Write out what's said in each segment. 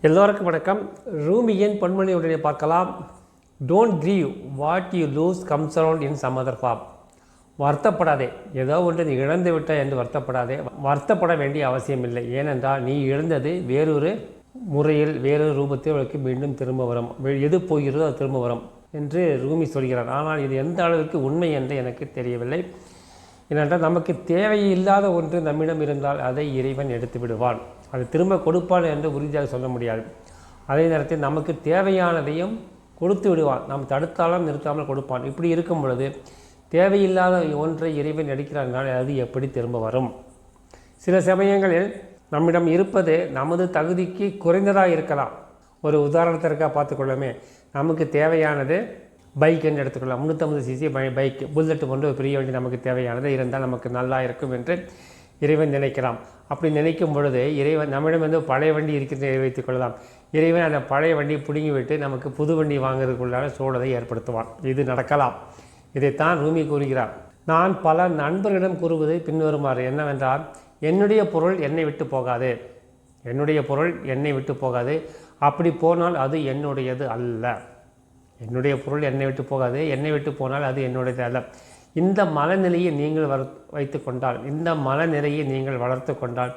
எல்லோருக்கும் வணக்கம். ரூமியின் பொன்மொழியுடனே பார்க்கலாம். Don't grieve what you lose comes around in some other form வருத்தப்படாதே. ஏதோ ஒன்று நீ இழந்து விட்டாய் என்று வருத்தப்படாதே. வருத்தப்பட வேண்டிய அவசியம் இல்லை. ஏனென்றால் நீ இழந்தது வேறொரு முறையில் வேறொரு ரூபத்தில் உனக்கு மீண்டும் திரும்ப வரும். வெ- எது போகிறதோ அது திரும்ப வரும் என்று ரூமி சொல்கிறார். ஆனால் இது எந்த அளவிற்கு உண்மை என்று எனக்கு தெரியவில்லை. ஏனென்றால் நமக்கு தேவையில்லாத ஒன்று நம்மிடம் இருந்தால் அதை இறைவன் எடுத்து விடுவான். அது திரும்ப கொடுப்பான் என்று உறுதியாக சொல்ல முடியாது. அதே நேரத்தில் நமக்கு தேவையானதையும் கொடுத்து விடுவான். நாம் தடுத்தாலும் நிறுத்தாமல் கொடுப்பான். இப்படி இருக்கும் பொழுது தேவையில்லாத ஒன்றை இறைவன் எடுக்கிறார்கள் அது எப்படி திரும்ப வரும்? சில சமயங்களில் நம்மிடம் இருப்பது நமது தகுதிக்கு குறைந்ததாக இருக்கலாம். ஒரு உதாரணத்திற்காக பார்த்துக்கொள்ளுமே நமக்கு தேவையானது பைக் என்று எடுத்துக்கொள்ளலாம். முந்நூற்றம்பது சிசி பை பைக் புல்லட் போன்ற ஒரு பெரிய வண்டி நமக்கு தேவையானது. இருந்தால் நமக்கு நல்லா இருக்கும் என்று இறைவன் நினைக்கலாம். அப்படி நினைக்கும் பொழுது இறைவன் நம்மிடம் வந்து பழைய வண்டி இருக்கிறது வைத்துக் கொள்ளலாம். இறைவன் அந்த பழைய வண்டியை பிடுங்கி விட்டு நமக்கு புது வண்டி வாங்குறதுக்குள்ளான சூழலை ஏற்படுத்துவான். இது நடக்கலாம். இதைத்தான் ரூமி கூறுகிறார். நான் பல நண்பர்களிடம் கூறுவது பின்வருமாறு என்னவென்றால் என்னுடைய பொருள் என்னை விட்டு போகாது. என்னுடைய பொருள் என்னை விட்டு போகாது. அப்படி போனால் அது என்னுடையது அல்ல. என்னுடைய பொருள் என்னை விட்டு போகாது. என்னை விட்டு போனால் அது என்னுடையது அல்ல. இந்த மனநிலையை நீங்கள் வர வைத்து கொண்டால் இந்த மனநிலையை நீங்கள் வளர்த்து கொண்டால்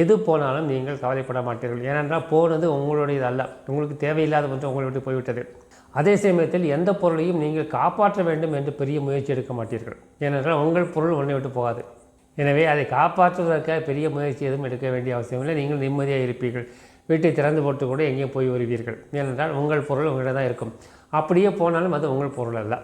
எது போனாலும் நீங்கள் கவலைப்பட மாட்டீர்கள். ஏனென்றால் போனது உங்களுடையது அல்ல. உங்களுக்கு தேவையில்லாத ஒன்று உங்களை விட்டு போய்விட்டது. அதே சமயத்தில் எந்த பொருளையும் நீங்கள் காப்பாற்ற வேண்டும் என்று பெரிய முயற்சி எடுக்க மாட்டீர்கள். ஏனென்றால் உங்கள் பொருள் உன்னை விட்டு போகாது. எனவே அதை காப்பாற்றுவதற்காக பெரிய முயற்சி எதுவும் எடுக்க வேண்டிய அவசியமில்லை நீங்கள் நிம்மதியாக இருப்பீர்கள். வீட்டை திறந்து போட்டு கூட எங்கேயும் போய் வருவீர்கள். ஏனென்றால் உங்கள் பொருள் உங்களிடம் தான் இருக்கும். அப்படியே போனாலும் அது உங்கள் பொருள் அல்ல.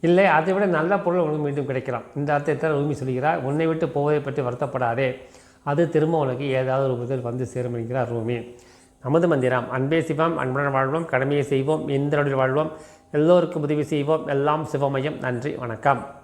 இல்லை அதை விட நல்ல பொருள் உங்களுக்கு மீண்டும் கிடைக்கலாம். இந்த அர்த்தத்தில் உரிமை சொல்கிறார் உன்னை விட்டு போவதை பற்றி வருத்தப்படாதே. அது திரும்ப உனக்கு ஏதாவது ஒரு வந்து சேரும் என்கிறார் ரூமி. நமது மந்திரம் அன்பே சிவம் அன்புடன் வாழ்வோம் கடமையை செய்வோம் இந்திரனில் வாழ்வோம் எல்லோருக்கும் உதவி செய்வோம். எல்லாம் சிவமயம். நன்றி வணக்கம்.